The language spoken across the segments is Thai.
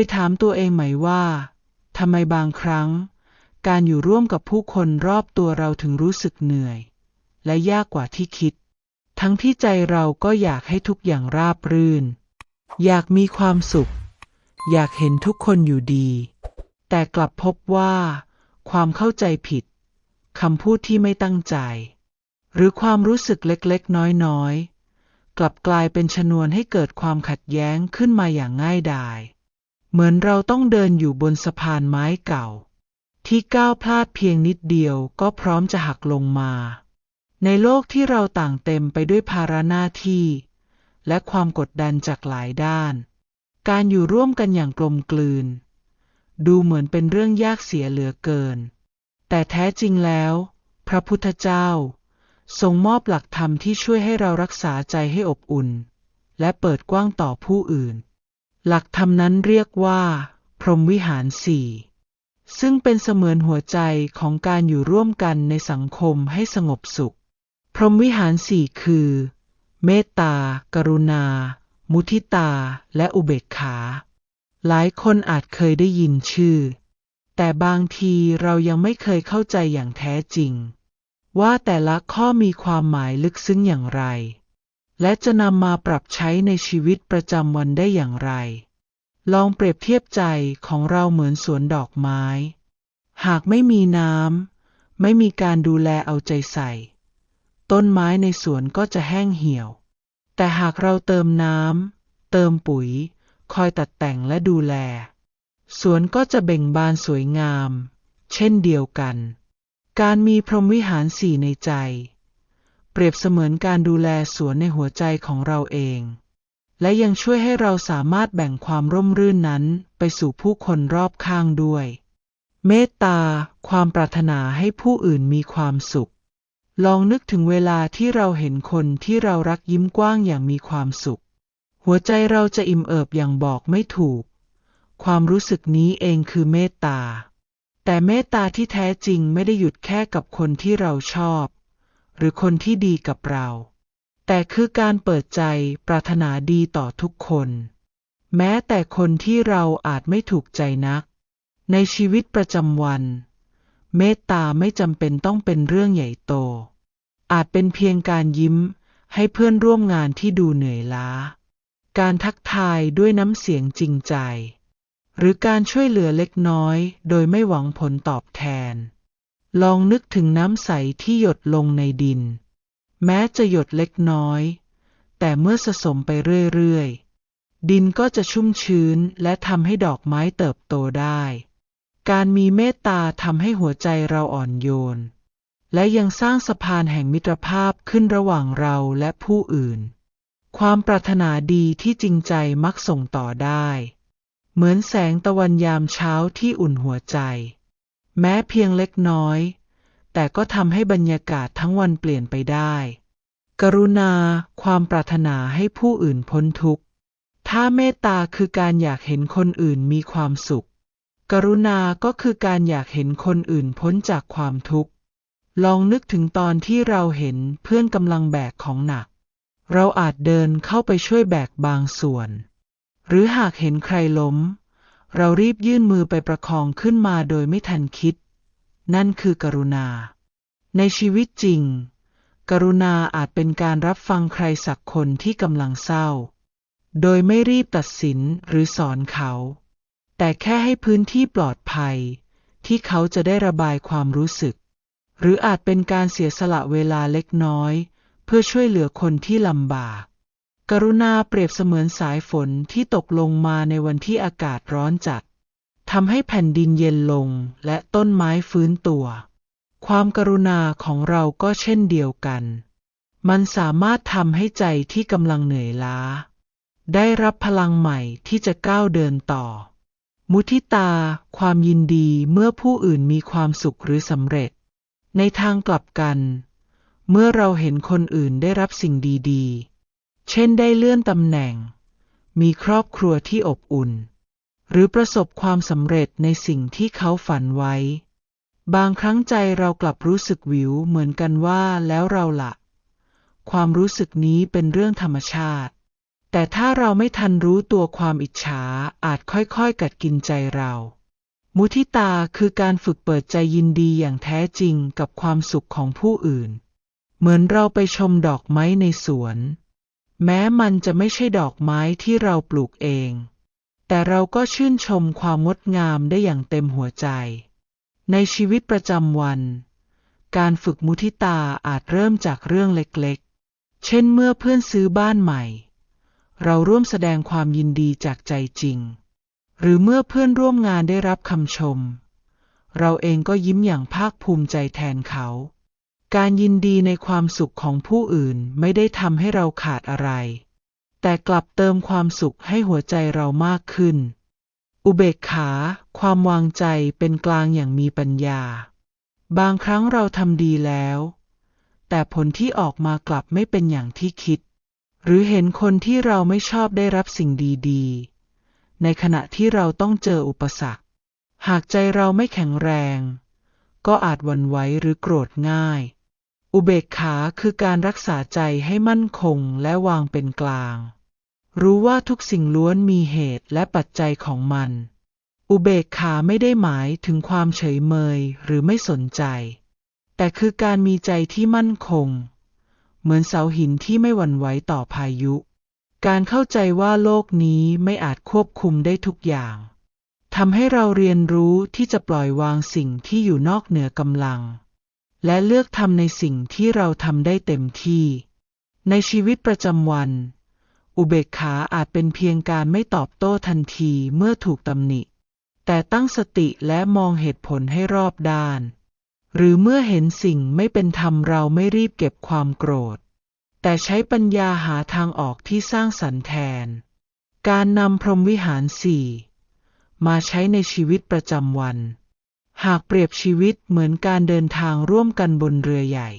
ยถามตัวเองไหมว่าทำไมบางครั้ง การอยู่ร่วมกับผู้คนรอบตัวเราถึงรู้สึกเหนื่อย และยากกว่าที่คิด ทั้งที่ใจเราก็อยากให้ทุกอย่างราบรื่น อยากมีความสุข อยากเห็นทุกคนอยู่ดี แต่กลับพบว่า ความเข้าใจผิดคำพูดที่ไม่ตั้งใจ หรือความรู้สึกเล็กๆ น้อยๆ กลับกลายเป็นชนวนให้เกิดความขัดแย้งขึ้นมาอย่างง่ายดาย เหมือนเราต้องเดินอยู่บนสะพานไม้เก่า ที่ก้าวพลาดเพียงนิดเดียวก็พร้อมจะหักลงมา ในโลกที่เราต่างเต็มไปด้วยภาระหน้าที่ และความกดดันจากหลายด้าน การอยู่ร่วมกันอย่างกลมกลืน ดูเหมือนเป็นเรื่องยากเสียเหลือเกิน แต่แท้จริงแล้ว พระพุทธเจ้าทรงมอบหลักธรรมที่ช่วยให้เรารักษาใจให้อบอุ่น และเปิดกว้างต่อผู้อื่น หลักธรรมนั้นเรียกว่า พรหมวิหารสี่ซึ่งเป็นเสมือนหัวใจของการอยู่ร่วมกันในสังคมให้สงบสุข พรหมวิหารสี่คือ เมตตา กรุณา มุทิตา และอุเบกขา หลายคนอาจเคยได้ยินชื่อ แต่บางทีเรายังไม่เคยเข้าใจอย่างแท้จริง ว่าแต่ละข้อมีความหมายลึกซึ้งอย่างไร และจะนำมาปรับใช้ในชีวิตประจำวันได้อย่างไร ลองเปรียบเทียบใจของเราเหมือนสวนดอกไม้ หากไม่มีน้ำไม่มีการดูแลเอาใจใส่ ต้นไม้ในสวนก็จะแห้งเหี่ยว แต่หากเราเติมน้ำเติมปุ๋ย คอยตัดแต่งและดูแล สวนก็จะเบ่งบานสวยงาม เช่นเดียวกัน การมีพรหมวิหารสี่ในใจ เปรียบเสมือนการดูแลสวนในหัวใจของเราเอง และยังช่วยให้เราสามารถแบ่งความร่มรื่นนั้นไปสู่ผู้คนรอบข้างด้วย เมตตา ความปรารถนาให้ผู้อื่นมีความสุข ลองนึกถึงเวลาที่เราเห็นคนที่เรารักยิ้มกว้างอย่างมีความสุข หัวใจเราจะอิ่มเอิบอย่างบอกไม่ถูก ความรู้สึกนี้เองคือเมตตา แต่เมตตาที่แท้จริงไม่ได้หยุดแค่กับคนที่เราชอบ รือคนที่ดีกับเรา แต่คือการเปิดใจปรารถนาดีต่อทุกคน แม้แต่คนที่เราอาจไม่ถูกใจนัก ในชีวิตประจำวัน เมตตาไม่จำเป็นต้องเป็นเรื่องใหญ่โต อาจเป็นเพียงการยิ้มให้เพื่อนร่วมงานที่ดูเหนื่อยล้า การทักทายด้วยน้ำเสียงจริงใจ หรือการช่วยเหลือเล็กน้อย โดยไม่หวังผลตอบแทน ลองนึกถึงน้ำใสที่หยดลงในดิน แม้จะหยดเล็กน้อย แต่เมื่อสะสมไปเรื่อยๆ ดินก็จะชุ่มชื้นและทำให้ดอกไม้เติบโตได้ การมีเมตตาทำให้หัวใจเราอ่อนโยน และยังสร้างสะพานแห่งมิตรภาพขึ้นระหว่างเราและผู้อื่น ความปรารถนาดีที่จริงใจมักส่งต่อได้ เหมือนแสงตะวันยามเช้าที่อุ่นหัวใจ แม้เพียงเล็กน้อย แต่ก็ทำให้บรรยากาศทั้งวันเปลี่ยนไปได้ กรุณาความปรารถนาให้ผู้อื่นพ้นทุกข์ ถ้าเมตตาคือการอยากเห็นคนอื่นมีความสุข กรุณาก็คือการอยากเห็นคนอื่นพ้นจากความทุกข์ ลองนึกถึงตอนที่เราเห็นเพื่อนกำลังแบกของหนัก เราอาจเดินเข้าไปช่วยแบกบางส่วน หรือหากเห็นใครล้ม เรารีบยื่นมือไปประคองขึ้นมาโดยไม่ทันคิด นั่นคือกรุณา ในชีวิตจริง กรุณาอาจเป็นการรับฟังใครสักคนที่กำลังเศร้า โดยไม่รีบตัดสินหรือสอนเขา แต่แค่ให้พื้นที่ปลอดภัย ที่เขาจะได้ระบายความรู้สึก หรืออาจเป็นการเสียสละเวลาเล็กน้อย เพื่อช่วยเหลือคนที่ลำบาก กรุณาเปรียบเสมือนสายฝนที่ตกลงมาในวันที่อากาศร้อนจัดทำให้แผ่นดินเย็นลงและต้นไม้ฟื้นตัว ความกรุณาของเราก็เช่นเดียวกัน มันสามารถทำให้ใจที่กำลังเหนื่อยล้า ได้รับพลังใหม่ที่จะก้าวเดินต่อ มุทิตา ความยินดีเมื่อผู้อื่นมีความสุขหรือสำเร็จ ในทางกลับกัน เมื่อเราเห็นคนอื่นได้รับสิ่งดีๆ เช่นได้เลื่อนตำแหน่ง มีครอบครัวที่อบอุ่น หรือประสบความสำเร็จในสิ่งที่เขาฝันไว้ บางครั้งใจเรากลับรู้สึกวิวเหมือนกันว่าแล้วเราละ่ะความรู้สึกนี้เป็นเรื่องธรรมชาติ แต่ถ้าเราไม่ทันรู้ตัวความอิจฉาอาจค่อยๆ กัดกินใจเรา มุทิตาคือการฝึกเปิดใจยินดีอย่างแท้จริงกับความสุขของผู้อื่น เหมือนเราไปชมดอกไม้ในสวน แม้มันจะไม่ใช่ดอกไม้ที่เราปลูกเอง แต่เราก็ชื่นชมความงดงามได้อย่างเต็มหัวใจ ในชีวิตประจำวัน การฝึกมุทิตาอาจเริ่มจากเรื่องเล็กๆ เช่นเมื่อเพื่อนซื้อบ้านใหม่ เราร่วมแสดงความยินดีจากใจจริง หรือเมื่อเพื่อนร่วมงานได้รับคำชม เราเองก็ยิ้มอย่างภาคภูมิใจแทนเขา การยินดีในความสุขของผู้อื่นไม่ได้ทำให้เราขาดอะไร แต่กลับเติมความสุขให้หัวใจเรามากขึ้น อุเบกขา ความวางใจเป็นกลางอย่างมีปัญญา บางครั้งเราทำดีแล้ว แต่ผลที่ออกมากลับไม่เป็นอย่างที่คิด หรือเห็นคนที่เราไม่ชอบได้รับสิ่งดีๆ ในขณะที่เราต้องเจออุปสรรค หากใจเราไม่แข็งแรง ก็อาจวั่นไหวหรือโกรธง่าย อุเบกขาคือการรักษาใจให้มั่นคงและวางเป็นกลาง รู้ว่าทุกสิ่งล้วนมีเหตุและปัจจัยของมัน อุเบกขาไม่ได้หมายถึงความเฉยเมยหรือไม่สนใจ แต่คือการมีใจที่มั่นคง เหมือนเสาหินที่ไม่หวั่นไหวต่อพายุ การเข้าใจว่าโลกนี้ไม่อาจควบคุมได้ทุกอย่างทำให้เราเรียนรู้ที่จะปล่อยวางสิ่งที่อยู่นอกเหนือกำลัง และเลือกทำในสิ่งที่เราทำได้เต็มที่ ในชีวิตประจำวัน อุเบกขาอาจเป็นเพียงการไม่ตอบโต้ทันทีเมื่อถูกตำหนิ แต่ตั้งสติและมองเหตุผลให้รอบด้าน หรือเมื่อเห็นสิ่งไม่เป็นธรรมเราไม่รีบเก็บความโกรธ แต่ใช้ปัญญาหาทางออกที่สร้างสรรค์แทน การนำพรหมวิหารสี่มาใช้ในชีวิตประจำวัน หากเปรียบชีวิตเหมือนการเดินทางร่วมกันบนเรือใหญ่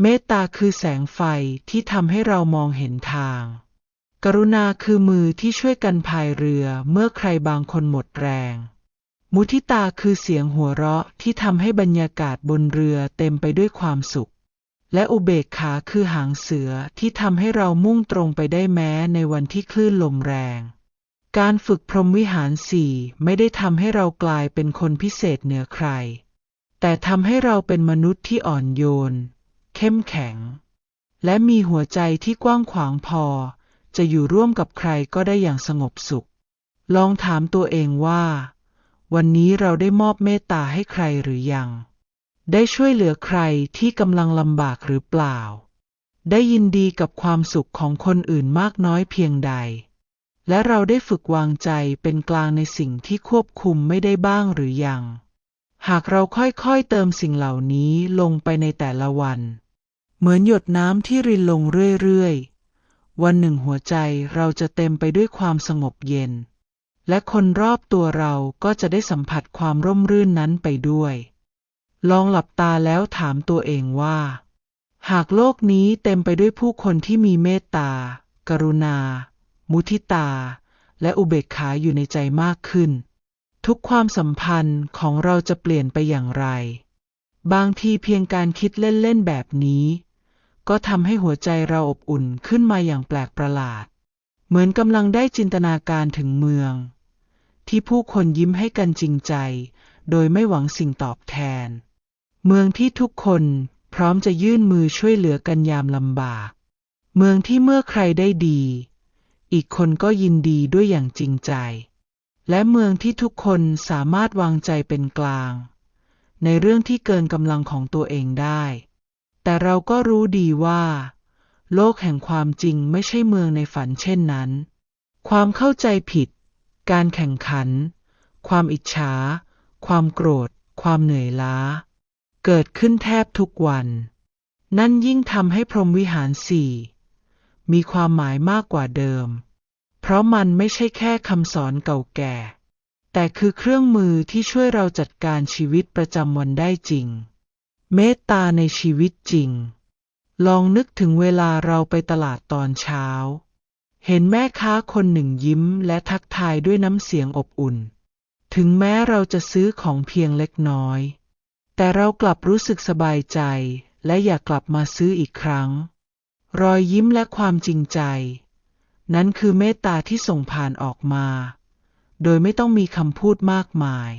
เมตตาคือแสงไฟที่ทำให้เรามองเห็นทาง กรุณาคือมือที่ช่วยกันพายเรือเมื่อใครบางคนหมดแรง มุทิตาคือเสียงหัวเราะที่ทำให้บรรยากาศบนเรือเต็มไปด้วยความสุข และอุเบกขาคือหางเสือที่ทำให้เรามุ่งตรงไปได้แม้ในวันที่คลื่นลมแรง การฝึกพรหมวิหารสี่ไม่ได้ทำให้เรากลายเป็นคนพิเศษเหนือใคร แต่ทำให้เราเป็นมนุษย์ที่อ่อนโยน เข้มแข็ง และมีหัวใจที่กว้างขวางพอ จะอยู่ร่วมกับใครก็ได้อย่างสงบสุข ลองถามตัวเองว่า วันนี้เราได้มอบเมตตาให้ใครหรือยัง ได้ช่วยเหลือใครที่กำลังลำบากหรือเปล่า ได้ยินดีกับความสุขของคนอื่นมากน้อยเพียงใด และเราได้ฝึกวางใจเป็นกลางในสิ่งที่ควบคุมไม่ได้บ้างหรือยัง หากเราค่อยๆเติมสิ่งเหล่านี้ลงไปในแต่ละวัน เหมือนหยดน้ำที่รินลงเรื่อยๆ วันหนึ่งหัวใจเราจะเต็มไปด้วยความสงบเย็น และคนรอบตัวเราก็จะได้สัมผัสความร่มรื่นนั้นไปด้วย ลองหลับตาแล้วถามตัวเองว่า หากโลกนี้เต็มไปด้วยผู้คนที่มีเมตตากรุณา มุทิตา และอุเบกขาอยู่ในใจมากขึ้น ทุกความสัมพันธ์ของเราจะเปลี่ยนไปอย่างไร บางทีเพียงการคิดเล่นๆแบบนี้ ก็ทำให้หัวใจเราอบอุ่นขึ้นมาอย่างแปลกประหลาด เหมือนกำลังได้จินตนาการถึงเมือง ที่ผู้คนยิ้มให้กันจริงใจ โดยไม่หวังสิ่งตอบแทน เมืองที่ทุกคนพร้อมจะยื่นมือช่วยเหลือกันยามลำบาก เมืองที่เมื่อใครได้ดี อีกคนก็ยินดีด้วยอย่างจริงใจ และเมืองที่ทุกคนสามารถวางใจเป็นกลาง ในเรื่องที่เกินกำลังของตัวเองได้ แต่เราก็รู้ดีว่า โลกแห่งความจริงไม่ใช่เมืองในฝันเช่นนั้น ความเข้าใจผิด การแข่งขัน ความอิจฉา ความโกรธ ความเหนื่อยล้า เกิดขึ้นแทบทุกวัน นั่นยิ่งทำให้พรหมวิหารสี่ มีความหมายมากกว่าเดิม เพราะมันไม่ใช่แค่คำสอนเก่าแก่ แต่คือเครื่องมือที่ช่วยเราจัดการชีวิตประจำวันได้จริง เมตตาในชีวิตจริง ลองนึกถึงเวลาเราไปตลาดตอนเช้า เห็นแม่ค้าคนหนึ่งยิ้มและทักทายด้วยน้ำเสียงอบอุ่น ถึงแม้เราจะซื้อของเพียงเล็กน้อย แต่เรากลับรู้สึกสบายใจและอยากกลับมาซื้ออีกครั้ง รอยยิ้มและความจริงใจ นั้นคือเมตตาที่ส่งผ่านออกมา โดยไม่ต้องมีคำพูดมากมาย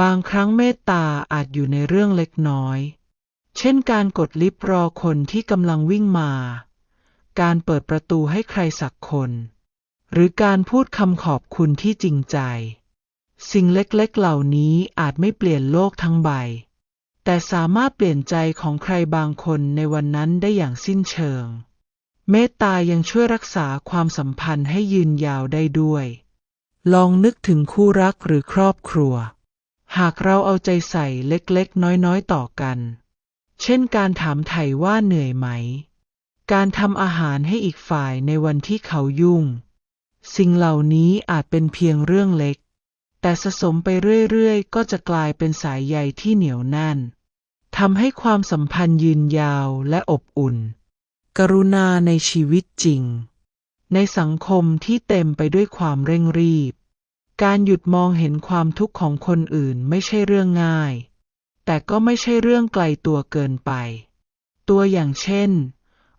บางครั้งเมตตาอาจอยู่ในเรื่องเล็กน้อย เช่นการกดลิฟต์รอคนที่กำลังวิ่งมา การเปิดประตูให้ใครสักคน หรือการพูดคำขอบคุณที่จริงใจ สิ่งเล็กๆเหล่านี้อาจไม่เปลี่ยนโลกทั้งใบ แต่สามารถเปลี่ยนใจของใครบางคนในวันนั้นได้อย่างสิ้นเชิง เมตตายังช่วยรักษาความสัมพันธ์ให้ยืนยาวได้ด้วย ลองนึกถึงคู่รักหรือครอบครัว หากเราเอาใจใส่เล็กๆ น้อยๆ ต่อกัน เช่นการถามไถ่ว่าเหนื่อยไหม การทำอาหารให้อีกฝ่ายในวันที่เขายุ่ง สิ่งเหล่านี้อาจเป็นเพียงเรื่องเล็กแต่สะสมไปเรื่อยๆ ก็จะกลายเป็นสายใยที่เหนียวแน่น ทำให้ความสัมพันธ์ยืนยาวและอบอุ่น กรุณาในชีวิตจริง ในสังคมที่เต็มไปด้วยความเร่งรีบ การหยุดมองเห็นความทุกข์ของคนอื่นไม่ใช่เรื่องง่าย แต่ก็ไม่ใช่เรื่องไกลตัวเกินไป ตัวอย่างเช่น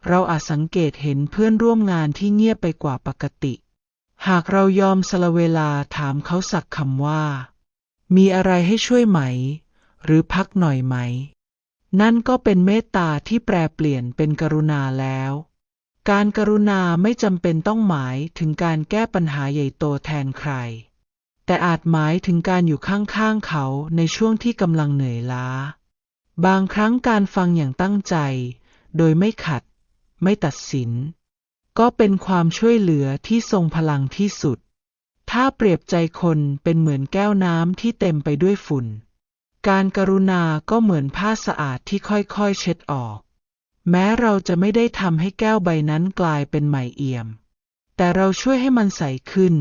เราอาจสังเกตเห็นเพื่อนร่วมงานที่เงียบไปกว่าปกติ หากเรายอมสละเวลาถามเขาสักคำว่า มีอะไรให้ช่วยไหม หรือพักหน่อยไหม นั่นก็เป็นเมตตาที่แปรเปลี่ยนเป็นกรุณาแล้ว การกรุณาไม่จำเป็นต้องหมายถึงการแก้ปัญหาใหญ่โตแทนใคร แต่อาจหมายถึงการอยู่ข้างๆเขาในช่วงที่กำลังเหนื่อยล้า บางครั้งการฟังอย่างตั้งใจ โดยไม่ขัด ไม่ตัดสิน ก็เป็นความช่วยเหลือที่ทรงพลังที่สุด ถ้าเปรียบใจคนเป็นเหมือนแก้วน้ำที่เต็มไปด้วยฝุ่น การกรุณาก็เหมือนผ้าสะอาดที่ค่อยๆเช็ดออก แม้เราจะไม่ได้ทำให้แก้วใบนั้นกลายเป็นใหม่เอี่ยม แต่เราช่วยให้มันใสขึ้น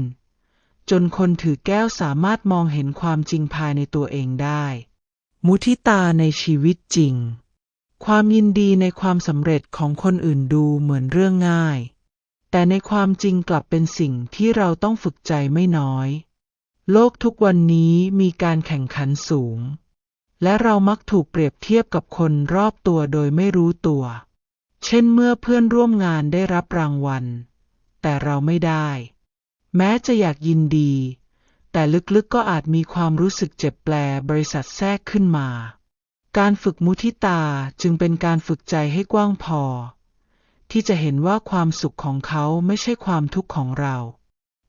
จนคนถือแก้วสามารถมองเห็นความจริงภายในตัวเองได้ มุทิตาในชีวิตจริง ความยินดีในความสำเร็จของคนอื่นดูเหมือนเรื่องง่าย แต่ในความจริงกลับเป็นสิ่งที่เราต้องฝึกใจไม่น้อย โลกทุกวันนี้มีการแข่งขันสูง และเรามักถูกเปรียบเทียบกับคนรอบตัวโดยไม่รู้ตัว เช่นเมื่อเพื่อนร่วมงานได้รับรางวัล แต่เราไม่ได้ แม้จะอยากยินดี แต่ลึกๆก็อาจมีความรู้สึกเจ็บแปลบริษัทแทรกขึ้นมา การฝึกมุทิตาจึงเป็นการฝึกใจให้กว้างพอ ที่จะเห็นว่าความสุขของเขาไม่ใช่ความทุกข์ของเรา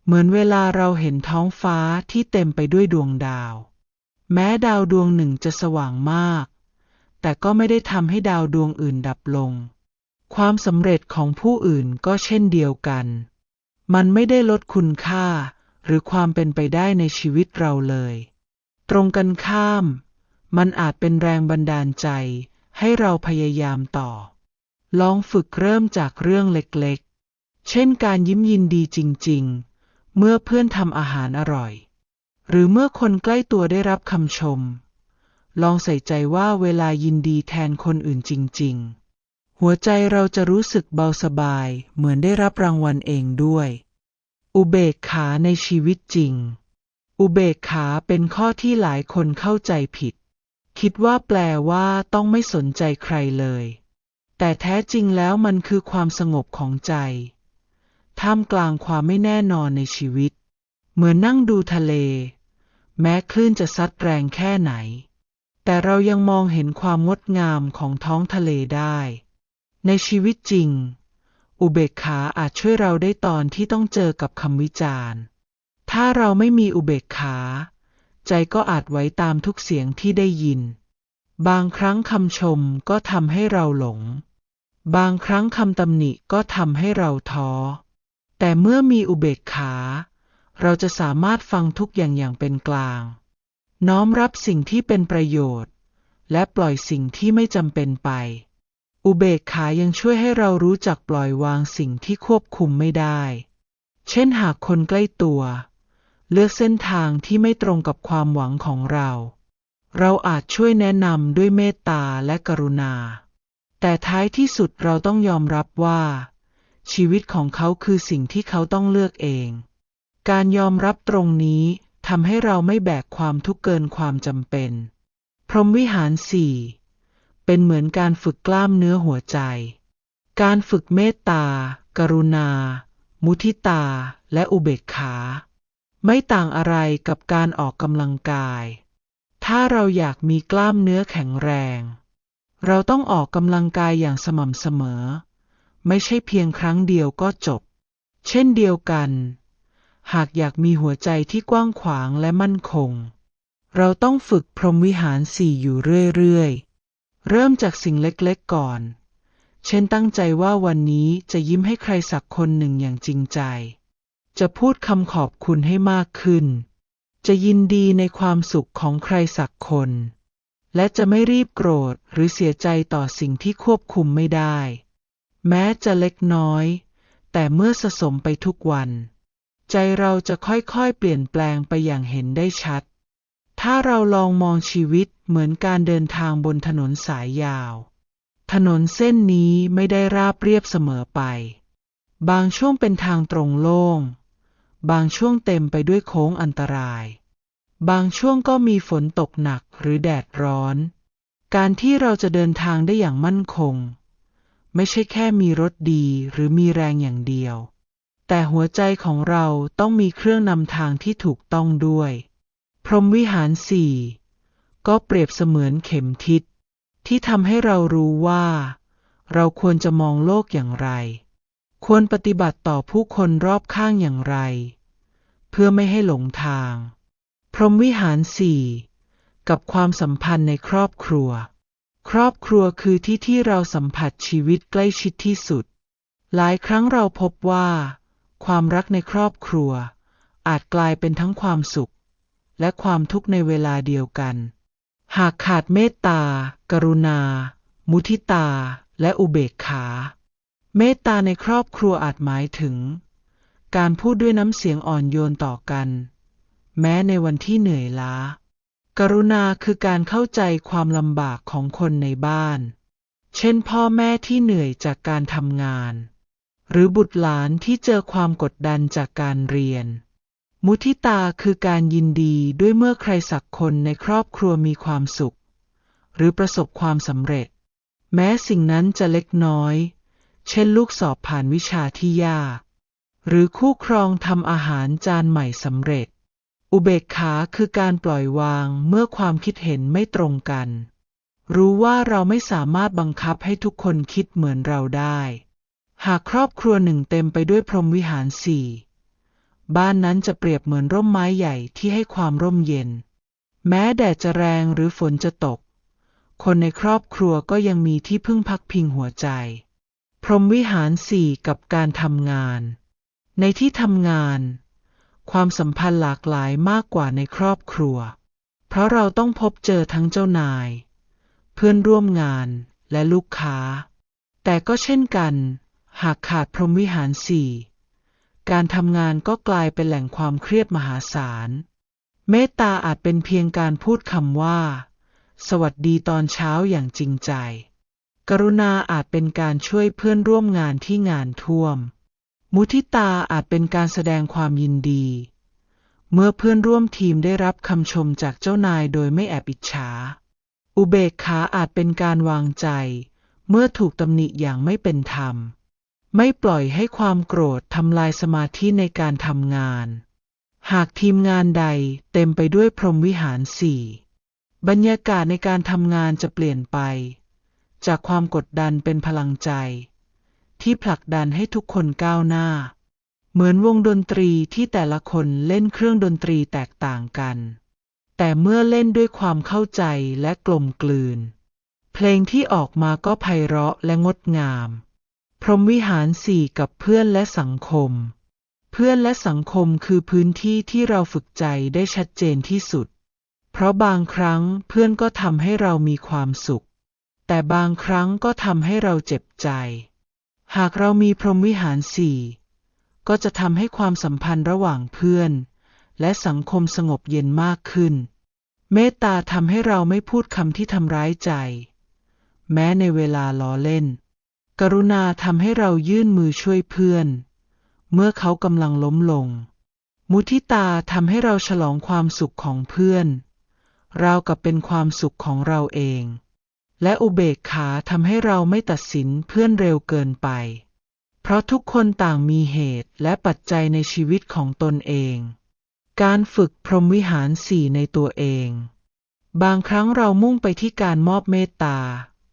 เหมือนเวลาเราเห็นท้องฟ้าที่เต็มไปด้วยดวงดาว แม้ดาวดวงหนึ่งจะสว่างมาก แต่ก็ไม่ได้ทำให้ดาวดวงอื่นดับลง ความสำเร็จของผู้อื่นก็เช่นเดียวกัน มันไม่ได้ลดคุณค่า หรือความเป็นไปได้ในชีวิตเราเลย ตรงกันข้าม มันอาจเป็นแรงบันดาลใจ ให้เราพยายามต่อ ลองฝึกเริ่มจากเรื่องเล็กๆ เช่นการยิ้มยินดีจริง ๆ เมื่อเพื่อนทำอาหารอร่อย หรือเมื่อคนใกล้ตัวได้รับคำชม ลองใส่ใจว่าเวลายินดีแทนคนอื่นจริง ๆ หัวใจเราจะรู้สึกเบาสบาย เหมือนได้รับรางวัลเองด้วย อุเบกขาในชีวิตจริง อุเบกขาเป็นข้อที่หลายคนเข้าใจผิด คิดว่าแปลว่าต้องไม่สนใจใครเลย แต่แท้จริงแล้วมันคือความสงบของใจ ท่ามกลางความไม่แน่นอนในชีวิต เหมือนนั่งดูทะเล แม้คลื่นจะซัดแรงแค่ไหน แต่เรายังมองเห็นความงดงามของท้องทะเลได้ ในชีวิตจริง อุเบกขาอาจช่วยเราได้ตอนที่ต้องเจอกับคำวิจารณ์ ถ้าเราไม่มีอุเบกขา ใจก็อาจไว้ตามทุกเสียงที่ได้ยิน บางครั้งคำชมก็ทำให้เราหลง บางครั้งคำตำหนิก็ทำให้เราท้อ แต่เมื่อมีอุเบกขา เราจะสามารถฟังทุกอย่างอย่างเป็นกลาง น้อมรับสิ่งที่เป็นประโยชน์ และปล่อยสิ่งที่ไม่จำเป็นไป อุเบกขายังช่วยให้เรารู้จักปล่อยวางสิ่งที่ควบคุมไม่ได้ เช่นหากคนใกล้ตัว เลือกเส้นทางที่ไม่ตรงกับความหวังของเรา เราอาจช่วยแนะนำด้วยเมตตาและกรุณา แต่ท้ายที่สุดเราต้องยอมรับว่า ชีวิตของเขาคือสิ่งที่เขาต้องเลือกเอง การยอมรับตรงนี้ทำให้เราไม่แบกความทุกข์เกินความจำเป็น พรหมวิหารสี่เป็นเหมือนการฝึกกล้ามเนื้อหัวใจ การฝึกเมตตา กรุณา มุทิตา และอุเบกขา ไม่ต่างอะไรกับการออกกำลังกาย ถ้าเราอยากมีกล้ามเนื้อแข็งแรง เราต้องออกกำลังกายอย่างสม่ำเสมอ ไม่ใช่เพียงครั้งเดียวก็จบ เช่นเดียวกัน หากอยากมีหัวใจที่กว้างขวางและมั่นคง เราต้องฝึกพรหมวิหารสี่อยู่เรื่อยๆ เริ่มจากสิ่งเล็กๆก่อน เช่นตั้งใจว่าวันนี้จะยิ้มให้ใครสักคนหนึ่งอย่างจริงใจ จะพูดคำขอบคุณให้มากขึ้น จะยินดีในความสุขของใครสักคน และจะไม่รีบโกรธหรือเสียใจต่อสิ่งที่ควบคุมไม่ได้ แม้จะเล็กน้อย แต่เมื่อสะสมไปทุกวัน ใจเราจะค่อยๆ เปลี่ยนแปลงไปอย่างเห็นได้ชัด ถ้าเราลองมองชีวิตเหมือนการเดินทางบนถนนสายยาว ถนนเส้นนี้ไม่ได้ราบเรียบเสมอไป บางช่วงเป็นทางตรงโล่ง บางช่วงเต็มไปด้วยโค้งอันตราย บางช่วงก็มีฝนตกหนักหรือแดดร้อน การที่เราจะเดินทางได้อย่างมั่นคง ไม่ใช่แค่มีรถดีหรือมีแรงอย่างเดียว แต่หัวใจของเราต้องมีเครื่องนำทางที่ถูกต้องด้วย พรหมวิหารสี่ก็เปรียบเสมือนเข็มทิศ ที่ทำให้เรารู้ว่า เราควรจะมองโลกอย่างไร ควรปฏิบัติต่อผู้คนรอบข้างอย่างไร เพื่อไม่ให้หลงทาง พรหมวิหารสี่กับความสัมพันธ์ในครอบครัว ครอบครัวคือที่ที่เราสัมผัสชีวิตใกล้ชิดที่สุด หลายครั้งเราพบว่า ความรักในครอบครัว อาจกลายเป็นทั้งความสุข และความทุกข์ในเวลาเดียวกัน หากขาดเมตตา กรุณา มุทิตา และอุเบกขา เมตตาในครอบครัวอาจหมายถึง การพูดด้วยน้ำเสียงอ่อนโยนต่อกัน แม้ในวันที่เหนื่อยล้า กรุณาคือการเข้าใจความลำบากของคนในบ้าน เช่นพ่อแม่ที่เหนื่อยจากการทำงาน หรือบุตรหลานที่เจอความกดดันจากการเรียน มุทิตาคือการยินดีด้วยเมื่อใครสักคนในครอบครัวมีความสุข หรือประสบความสำเร็จ แม้สิ่งนั้นจะเล็กน้อย เช่นลูกสอบผ่านวิชาที่ยากหรือคู่ครองทำอาหารจานใหม่สำเร็จ อุเบกขาคือการปล่อยวางเมื่อความคิดเห็นไม่ตรงกัน รู้ว่าเราไม่สามารถบังคับให้ทุกคนคิดเหมือนเราได้ หากครอบครัวหนึ่งเต็มไปด้วยพรหมวิหารสี่บ้านนั้นจะเปรียบเหมือนร่มไม้ใหญ่ที่ให้ความร่มเย็น แม้แดดจะแรงหรือฝนจะตก คนในครอบครัวก็ยังมีที่พึ่งพักพิงหัวใจ พรหมวิหารสี่กับการทำงาน ในที่ทำงาน ความสัมพันธ์หลากหลายมากกว่าในครอบครัว เพราะเราต้องพบเจอทั้งเจ้านาย เพื่อนร่วมงานและลูกค้า แต่ก็เช่นกัน หากขาดพรหมวิหารสี่การทำงานก็กลายเป็นแหล่งความเครียดมหาศาล เมตตาอาจเป็นเพียงการพูดคำว่า สวัสดีตอนเช้าอย่างจริงใจ กรุณาอาจเป็นการช่วยเพื่อนร่วมงานที่งานท่วม มุทิตาอาจเป็นการแสดงความยินดี เมื่อเพื่อนร่วมทีมได้รับคำชมจากเจ้านายโดยไม่แอบอิจฉา อุเบกขาอาจเป็นการวางใจ เมื่อถูกตำหนิอย่างไม่เป็นธรรม ไม่ปล่อยให้ความโกรธทำลายสมาธิในการทำงาน หากทีมงานใดเต็มไปด้วยพรหมวิหารสี่บรรยากาศในการทำงานจะเปลี่ยนไป จากความกดดันเป็นพลังใจ ที่ผลักดันให้ทุกคนก้าวหน้า เหมือนวงดนตรีที่แต่ละคนเล่นเครื่องดนตรีแตกต่างกัน แต่เมื่อเล่นด้วยความเข้าใจและกลมกลืน เพลงที่ออกมาก็ไพเราะและงดงาม รหมวิหารสี่กับเพื่อนและสังคม เพื่อนและสังคมคือพื้นที่ที่เราฝึกใจได้ชัดเจนที่สุด เพราะบางครั้งเพื่อนก็ทำให้เรามีความสุข แต่บางครั้งก็ทำให้เราเจ็บใจ หากเรามีพรหมวิหารสี่ก็จะทำให้ความสัมพันธ์ระหว่างเพื่อน และสังคมสงบเย็นมากขึ้น เมตตาทำให้เราไม่พูดคำที่ทำร้ายใจ แม้ในเวลาล้อเล่น กรุณาทำให้เรายื่นมือช่วยเพื่อน เมื่อเขากำลังล้มลง มุทิตาทำให้เราฉลองความสุขของเพื่อน ราวกับเป็นความสุขของเราเอง และอุเบกขาทำให้เราไม่ตัดสินเพื่อนเร็วเกินไป เพราะทุกคนต่างมีเหตุและปัจจัยในชีวิตของตนเอง การฝึกพรหมวิหารสี่ในตัวเอง บางครั้งเรามุ่งไปที่การมอบเมตตา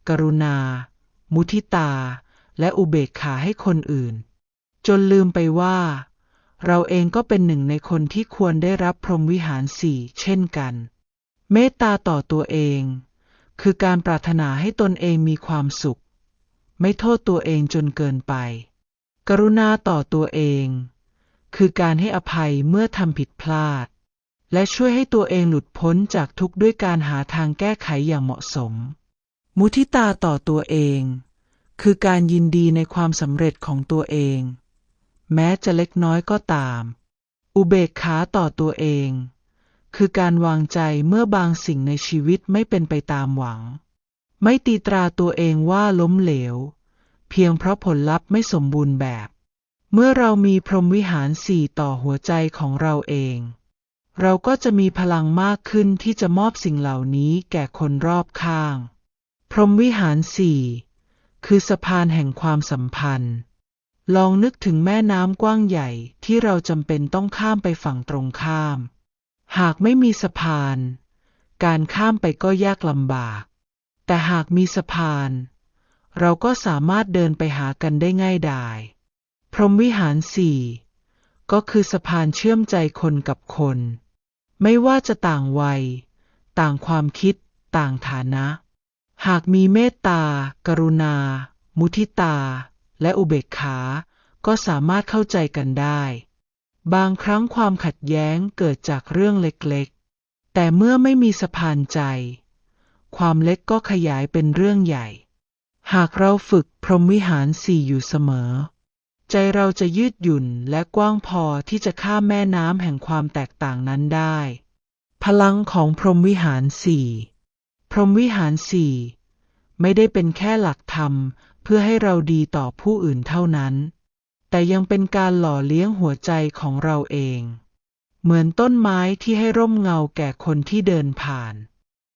กรุณา มุทิตา และอุเบกขาให้คนอื่น จนลืมไปว่า เราเองก็เป็นหนึ่งในคนที่ควรได้รับพรหมวิหารสี่เช่นกัน เมตตาต่อตัวเอง คือการปรารถนาให้ตนเองมีความสุข ไม่โทษตัวเองจนเกินไป กรุณาต่อตัวเอง คือการให้อภัยเมื่อทำผิดพลาด และช่วยให้ตัวเองหลุดพ้นจากทุกข์ด้วยการหาทางแก้ไขอย่างเหมาะสม มุทิตาต่อตัวเอง คือการยินดีในความสำเร็จของตัวเอง แม้จะเล็กน้อยก็ตาม อุเบกขาต่อตัวเอง คือการวางใจเมื่อบางสิ่งในชีวิตไม่เป็นไปตามหวัง ไม่ตีตราตัวเองว่าล้มเหลว เพียงเพราะผลลัพธ์ไม่สมบูรณ์แบบ เมื่อเรามีพรหมวิหารสี่ต่อหัวใจของเราเอง เราก็จะมีพลังมากขึ้นที่จะมอบสิ่งเหล่านี้แก่คนรอบข้าง พรหมวิหารสี่คือสะพานแห่งความสัมพันธ์ ลองนึกถึงแม่น้ำกว้างใหญ่ที่เราจำเป็นต้องข้ามไปฝั่งตรงข้าม หากไม่มีสะพาน การข้ามไปก็ยากลำบาก แต่หากมีสะพาน เราก็สามารถเดินไปหากันได้ง่ายดายพรหมวิหารสี่ก็คือสะพานเชื่อมใจคนกับคน ไม่ว่าจะต่างวัย ต่างความคิด ต่างฐานะ หากมีเมตตา กรุณา มุทิตา และอุเบกขา ก็สามารถเข้าใจกันได้ บางครั้งความขัดแย้งเกิดจากเรื่องเล็กๆ แต่เมื่อไม่มีสะพานใจ ความเล็กก็ขยายเป็นเรื่องใหญ่ หากเราฝึกพรหมวิหารสี่อยู่เสมอ ใจเราจะยืดหยุ่นและกว้างพอที่จะข้ามแม่น้ำแห่งความแตกต่างนั้นได้ พลังของพรหมวิหารสี่ รหมวิหารสี่ไม่ได้เป็นแค่หลักธรรมเพื่อให้เราดีต่อผู้อื่นเท่านั้น แต่ยังเป็นการหล่อเลี้ยงหัวใจของเราเอง เหมือนต้นไม้ที่ให้ร่มเงาแก่คนที่เดินผ่าน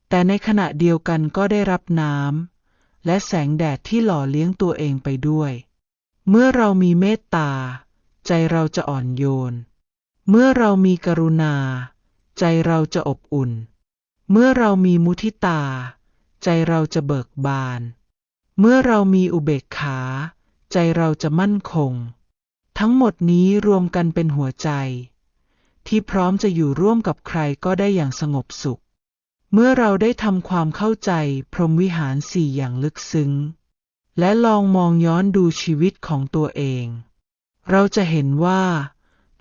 แต่ในขณะเดียวกันก็ได้รับน้ำและแสงแดดที่หล่อเลี้ยงตัวเองไปด้วย เมื่อเรามีเมตตา ใจเราจะอ่อนโยน เมื่อเรามีกรุณา ใจเราจะอบอุ่น เมื่อเรามีมุทิตา ใจเราจะเบิกบาน เมื่อเรามีอุเบกขา ใจเราจะมั่นคง ทั้งหมดนี้รวมกันเป็นหัวใจ ที่พร้อมจะอยู่ร่วมกับใครก็ได้อย่างสงบสุข เมื่อเราได้ทำความเข้าใจพรหมวิหารสี่อย่างลึกซึ้ง และลองมองย้อนดูชีวิตของตัวเอง เราจะเห็นว่า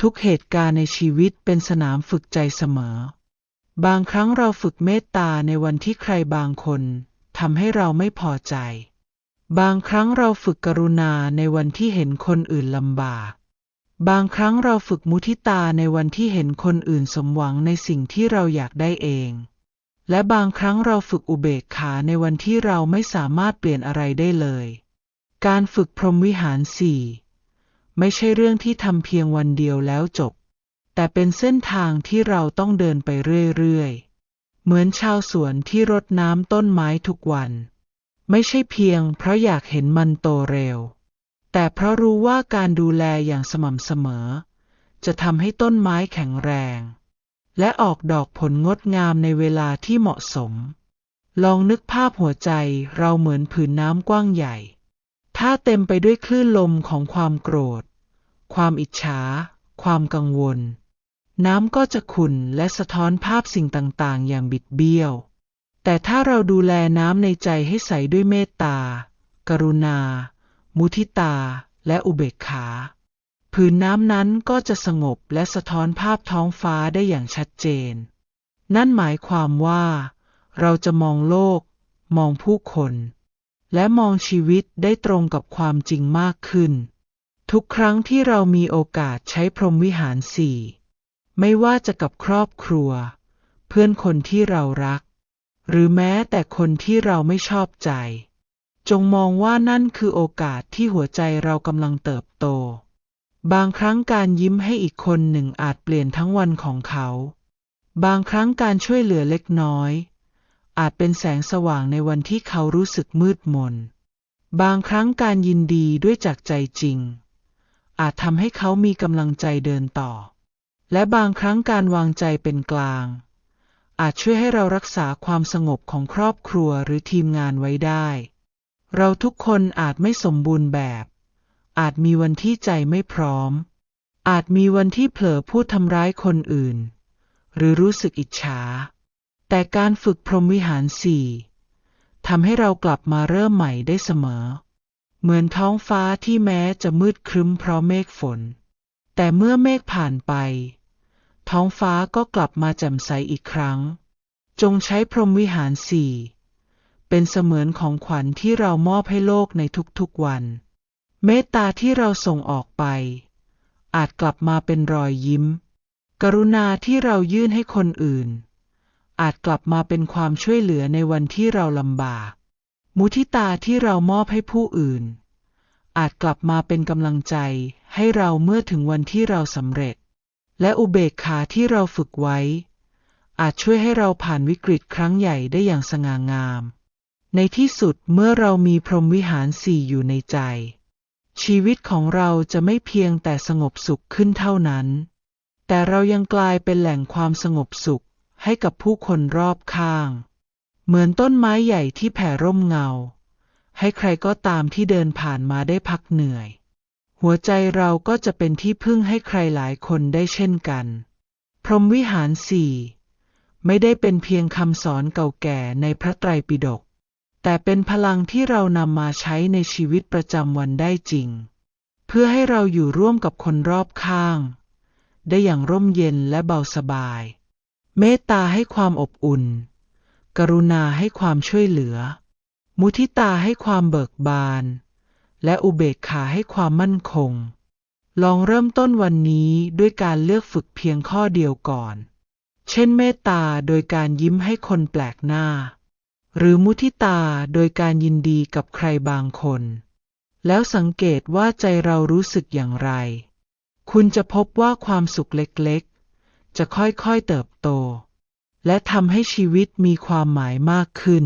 ทุกเหตุการณ์ในชีวิตเป็นสนามฝึกใจเสมอ บางครั้งเราฝึกเมตตาในวันที่ใครบางคนทำให้เราไม่พอใจ บางครั้งเราฝึกกรุณาในวันที่เห็นคนอื่นลำบาก บางครั้งเราฝึกมุทิตาในวันที่เห็นคนอื่นสมหวังในสิ่งที่เราอยากได้เอง และบางครั้งเราฝึกอุเบกขาในวันที่เราไม่สามารถเปลี่ยนอะไรได้เลย การฝึกพรหมวิหารสี่ไม่ใช่เรื่องที่ทำเพียงวันเดียวแล้วจบ แต่เป็นเส้นทางที่เราต้องเดินไปเรื่อยๆ เหมือนชาวสวนที่รดน้ำต้นไม้ทุกวัน ไม่ใช่เพียงเพราะอยากเห็นมันโตเร็ว แต่เพราะรู้ว่าการดูแลอย่างสม่ำเสมอ จะทำให้ต้นไม้แข็งแรง และออกดอกผลงดงามในเวลาที่เหมาะสม ลองนึกภาพหัวใจเราเหมือนผืนน้ำกว้างใหญ่ ถ้าเต็มไปด้วยคลื่นลมของความโกรธ ความอิจฉาความกังวล น้ำก็จะขุ่นและสะท้อนภาพสิ่งต่างๆ อย่างบิดเบี้ยว แต่ถ้าเราดูแลน้ำในใจให้ใสด้วยเมตตา กรุณา มุทิตา และอุเบกขา ผืนน้ำนั้นก็จะสงบและสะท้อนภาพท้องฟ้าได้อย่างชัดเจน นั่นหมายความว่า เราจะมองโลก มองผู้คน และมองชีวิตได้ตรงกับความจริงมากขึ้น ทุกครั้งที่เรามีโอกาสใช้พรหมวิหารสี่ ไม่ว่าจะกับครอบครัว เพื่อนคนที่เรารัก หรือแม้แต่คนที่เราไม่ชอบใจ จงมองว่านั่นคือโอกาสที่หัวใจเรากำลังเติบโต บางครั้งการยิ้มให้อีกคนหนึ่งอาจเปลี่ยนทั้งวันของเขา บางครั้งการช่วยเหลือเล็กน้อย อาจเป็นแสงสว่างในวันที่เขารู้สึกมืดมน บางครั้งการยินดีด้วยจากใจจริง อาจทำให้เขามีกำลังใจเดินต่อ และบางครั้งการวางใจเป็นกลาง อาจช่วยให้เรารักษาความสงบของครอบครัวหรือทีมงานไว้ได้ เราทุกคนอาจไม่สมบูรณ์แบบ อาจมีวันที่ใจไม่พร้อม อาจมีวันที่เผลอพูดทำร้ายคนอื่น หรือรู้สึกอิจฉา แต่การฝึกพรหมวิหารสี่ทำให้เรากลับมาเริ่มใหม่ได้เสมอ เหมือนท้องฟ้าที่แม้จะมืดครึ้มเพราะเมฆฝน แต่เมื่อเมฆผ่านไป ท้องฟ้าก็กลับมาแจ่มใสอีกครั้ง จงใช้พรหมวิหารสี่เป็นเสมือนของขวัญที่เรามอบให้โลกในทุกๆวัน เมตตาที่เราส่งออกไป อาจกลับมาเป็นรอยยิ้ม กรุณาที่เรายื่นให้คนอื่น อาจกลับมาเป็นความช่วยเหลือในวันที่เราลำบาก มุทิตาที่เรามอบให้ผู้อื่น อาจกลับมาเป็นกำลังใจให้เราเมื่อถึงวันที่เราสำเร็จ และอุเบกขาที่เราฝึกไว้ อาจช่วยให้เราผ่านวิกฤตครั้งใหญ่ได้อย่างสง่างาม ในที่สุดเมื่อเรามีพรหมวิหารสี่อยู่ในใจ ชีวิตของเราจะไม่เพียงแต่สงบสุขขึ้นเท่านั้น แต่เรายังกลายเป็นแหล่งความสงบสุขให้กับผู้คนรอบข้าง เหมือนต้นไม้ใหญ่ที่แผ่ร่มเงา ให้ใครก็ตามที่เดินผ่านมาได้พักเหนื่อย หัวใจเราก็จะเป็นที่พึ่งให้ใครหลายคนได้เช่นกัน พรหมวิหารสี่ไม่ได้เป็นเพียงคำสอนเก่าแก่ในพระไตรปิฎกแต่เป็นพลังที่เรานำมาใช้ในชีวิตประจำวันได้จริง เพื่อให้เราอยู่ร่วมกับคนรอบข้าง ได้อย่างร่มเย็นและเบาสบาย เมตตาให้ความอบอุ่น กรุณาให้ความช่วยเหลือ มุทิตาให้ความเบิกบาน และอุเบกขาให้ความมั่นคง ลองเริ่มต้นวันนี้ด้วยการเลือกฝึกเพียงข้อเดียวก่อน เช่นเมตตาโดยการยิ้มให้คนแปลกหน้า หรือมุทิตาโดยการยินดีกับใครบางคน แล้วสังเกตว่าใจเรารู้สึกอย่างไร คุณจะพบว่าความสุขเล็กๆ จะค่อยๆเติบโต และทำให้ชีวิตมีความหมายมากขึ้น